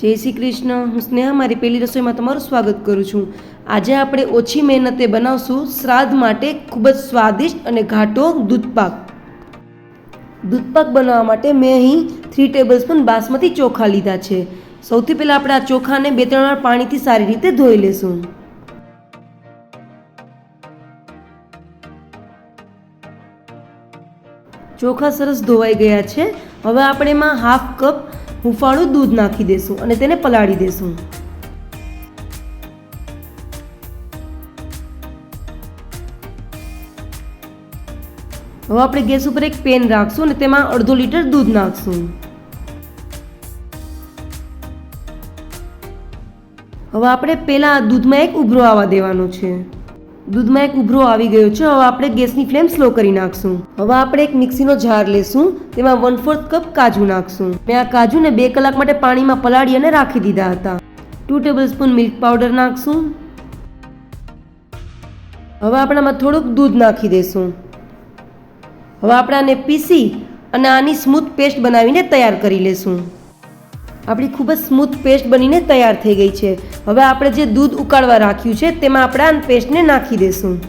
જય શ્રી કૃષ્ણ. હું સ્નેહા, મારી પહેલી રસોઈમાં તમારું સ્વાગત કરું છું. આજે આપણે ઓછી મહેનતે બનાવશું શ્રાદ્ધ માટે ખૂબ જ સ્વાદિષ્ટ અને ઘાટો દૂધપાક. દૂધપાક બનાવવા માટે મેં અહીં થ્રી ટેબલ સ્પૂન બાસમતી ચોખા લીધા છે. સૌથી પહેલાં આપણે આ ચોખાને બે ત્રણ વાર પાણીથી સારી રીતે ધોઈ લેશું. ચોખા સરસ ધોવાઈ ગયા છે. હવે આપણે એમાં હાફ કપ હુંફાળું દૂધ નાખી દેશું અને તેને પલાળી દેશું. હવે આપણે ગેસ ઉપર એક પેન રાખશું અને તેમાં અડધો લીટર દૂધ નાખશું. હવે આપણે પહેલાં દૂધમાં એક ઉભરો આવવા દેવાનો છે. દૂધમાં એક ઉભરો આવી ગયો છે. હવે આપણે ગેસની ફ્લેમ સ્લો કરી નાખશું. હવે આપણે એક મિક્સીનો જાર લેશું. તેમાં વન ફોર્થ કપ કાજુ નાખશું. મેં આ કાજુને બે કલાક માટે પાણીમાં પલાળી અને રાખી દીધા હતા. Two table spoon milk powder નાખશું. હવે આપણામાં થોડુંક દૂધ નાખી દઈશું હવે આપણે આને પીસી અને આની સ્મૂથ પેસ્ટ બનાવીને તૈયાર કરી લેશું. આપણી ખૂબ જ સ્મૂથ પેસ્ટ બનીને તૈયાર થઈ ગઈ છે. હવે આપણે જે દૂધ ઉકાળવા રાખ્યું છે, તેમાં આપણે આ પેસ્ટને નાખી દઈશું.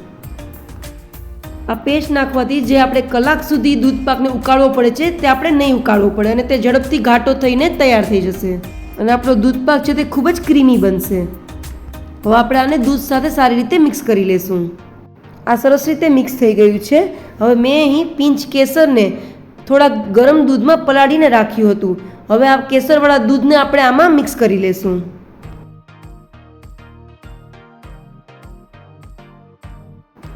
આ પેસ્ટ નાખવાથી જે આપણે કલાક સુધી દૂધ પાકને ઉકાળવો પડે છે, તે આપણે નહીં ઉકાળવો પડે અને તે ઝડપથી ઘાટો થઈને તૈયાર થઈ જશે. અને આપણો દૂધ પાક છે, તે ખૂબ જ ક્રીમી બનશે. હવે આપણે આને દૂધ સાથે સારી રીતે મિક્સ કરી લેશું. આ સરસ રીતે મિક્સ થઈ ગયું છે. હવે મેં અહીં પિંચ કેસરને થોડા ગરમ દૂધમાં પલાળીને રાખ્યું હતું. હવે આ કેસરવાળા દૂધને આપણે આમાં મિક્સ કરી લેશું.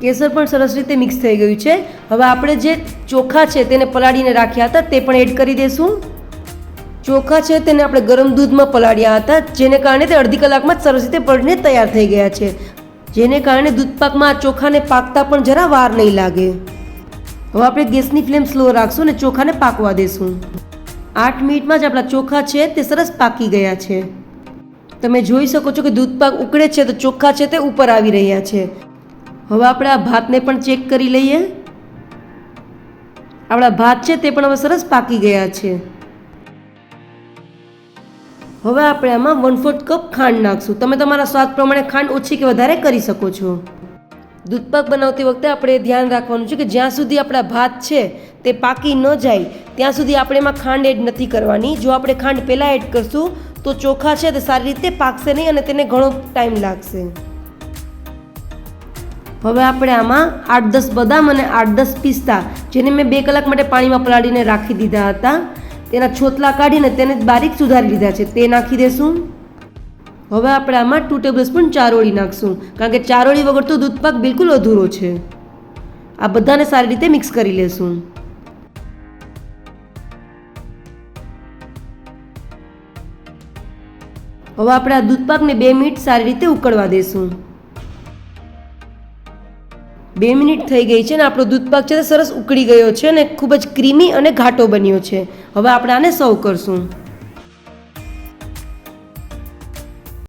કેસર પણ સરસ રીતે મિક્સ થઈ ગયું છે. હવે આપણે જે ચોખા છે તેને પલાળીને રાખ્યા હતા તે પણ એડ કરી દઈશું ચોખા છે તેને આપણે ગરમ દૂધમાં પલાળ્યા હતા, જેને કારણે તે અડધી કલાકમાં જ સરસ રીતે પડીને તૈયાર થઈ ગયા છે. જેને કારણે દૂધપાકમાં આ ચોખાને પાકતા પણ જરા વાર નહીં લાગે. હવે આપણે ગેસની ફ્લેમ સ્લો રાખશું અને ચોખાને પાકવા દેશું. આઠ મિનિટમાં જ આપણા ચોખા છે તે સરસ પાકી ગયા છે. તમે જોઈ શકો છો કે દૂધપાક ઉકળે છે તો ચોખા છે તે ઉપર આવી રહ્યા છે. હવે આપણે આ ભાતને પણ ચેક કરી લઈએ. આપણા ભાત છે તે પણ હવે સરસ પાકી ગયા છે. હવે આપણે આમાં વન ફોર્થ કપ ખાંડ નાખશું. તમે તમારા સ્વાદ પ્રમાણે ખાંડ ઓછી કે વધારે કરી શકો છો. દૂધપાક બનાવતી વખતે આપણે ધ્યાન રાખવાનું છે કે જ્યાં સુધી આપણા ભાત છે તે પાકી ન જાય, ત્યાં સુધી આપણે એમાં ખાંડ એડ નથી કરવાની. જો આપણે ખાંડ પહેલાં એડ કરશું, તો ચોખા છે તે સારી રીતે પાકશે નહીં અને તેને ઘણો ટાઈમ લાગશે. હવે આપણે આમાં આઠ દસ બદામ અને આઠ દસ પિસ્તા, જેને મેં બે કલાક માટે પાણીમાં પલાળીને રાખી દીધા હતા. તેના છોતલા કાઢીને તેને બારીક સુધારી લીધા છે. તે નાખી દેશું. હવે આપણે આમાં ટુ ટેબલ સ્પૂન ચારોળી નાખશું. કારણ કે ચારોળી વગર તો દૂધપાક બિલકુલ અધૂરો છે. આ બધાને સારી રીતે મિક્સ કરી લેશું. હવે આપણે આ દૂધપાકને બે મિનિટ સારી રીતે ઉકળવા દેશું. બે મિનિટ થઈ ગઈ છે ને આપણો દૂધપાક છે તે સરસ ઉકળી ગયો છે અને ખૂબ જ ક્રીમી અને ઘાટો બન્યો છે. હવે આપણે આને સર્વ કરશું.